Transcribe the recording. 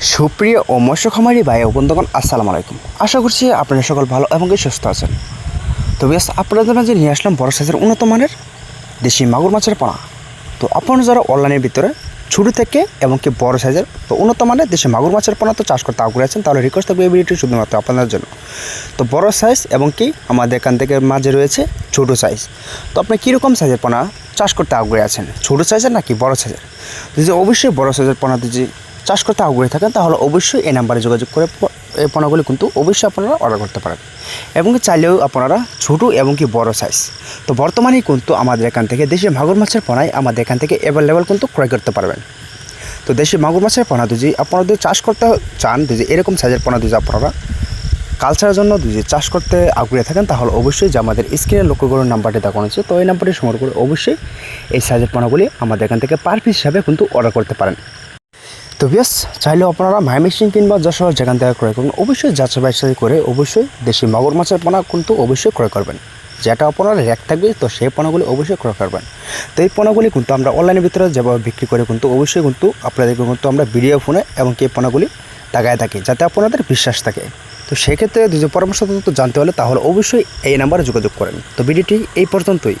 সুপ্রিয় ও মৎস্য খামারি ভাই ও বন্ধুগণ, আসসালামু আলাইকুম। আশা করছি আপনারা সকল ভালো এবং সুস্থ আছেন। তো বেশ আপনাদের মাঝে নিয়ে আসলাম বড় সাইজের উন্নত মানের দেশি মাগুর মাছের পোনা। তো আপনারা যারা অনলাইনের ভিতরে ছোটো থেকে এবং কি বড় সাইজের তো উন্নত মানের দেশি মাগুর মাছের পোনা তো চাষ করতে আগ্রহী আছেন, তাহলে রিকোয়েস্ট থাকবে এই ভিডিওটি শুধুমাত্র আপনাদের জন্য। তো বড় সাইজ এবং কি আমাদের এখান থেকে মাঝে রয়েছে ছোটো সাইজ তো আপনি কীরকম সাইজের পোনা চাষ করতে আগ্রহী আছেন? ছোটো সাইজের নাকি বড় সাইজের যদি অবশ্যই বড় সাইজের পোনা যদি চাষ করতে আগ্রহী থাকেন, তাহলে অবশ্যই এই নাম্বারে যোগাযোগ করে এই পণ্যগুলি কিন্তু অবশ্যই আপনারা অর্ডার করতে পারেন। এবং চাইলেও আপনারা ছোটো এবং কি বড় সাইজ তো বর্তমানে কিন্তু আমাদের এখান থেকে দেশি মাগুর মাছের পোনায় আমাদের এখান থেকে অ্যাভেলেবেল কিন্তু ক্রয় করতে পারবেন। তো দেশি মাগুর মাছের পোনা যদি আপনারা যদি চাষ করতে চান যদি এরকম সাইজের পোনা যদি আপনারা কালচারের জন্য যদি চাষ করতে আগ্রহী থাকেন, তাহলে অবশ্যই যে আমাদের স্ক্রিনে লক্ষ্য করে নাম্বারটি দেখানো হচ্ছে, তো এই নাম্বারটি সংগ্রহ করে অবশ্যই এই সাইজের পোনাগুলি আমাদের এখান থেকে পার পিস হিসাবে কিন্তু অর্ডার করতে পারেন। তো বেশ চাইলে আপনারা মাইমেশিং কিংবা যশোর যেখান থেকে ক্রয় করবেন, অবশ্যই যাচাই বাছাই করে অবশ্যই দেশি মাগুর মাছের পোনা কিন্তু অবশ্যই ক্রয় করবেন। যেটা আপনার র্যাক থাকবে, তো সেই পোনাগুলি অবশ্যই ক্রয় করবেন। তো এই পোনাগুলি কিন্তু আমরা অনলাইনের ভিতরে যেভাবে বিক্রি করে কিন্তু অবশ্যই কিন্তু আপনাদেরকে কিন্তু আমরা ভিডিও ফোনে এবং কি এই পোনাগুলি লাগায় থাকি, যাতে আপনাদের বিশ্বাস থাকে। তো সেক্ষেত্রে যদি পরামর্শ জানতে হলে তাহলে অবশ্যই এই নাম্বারে যোগাযোগ করেন। তো ভিডিওটি এই পর্যন্তই।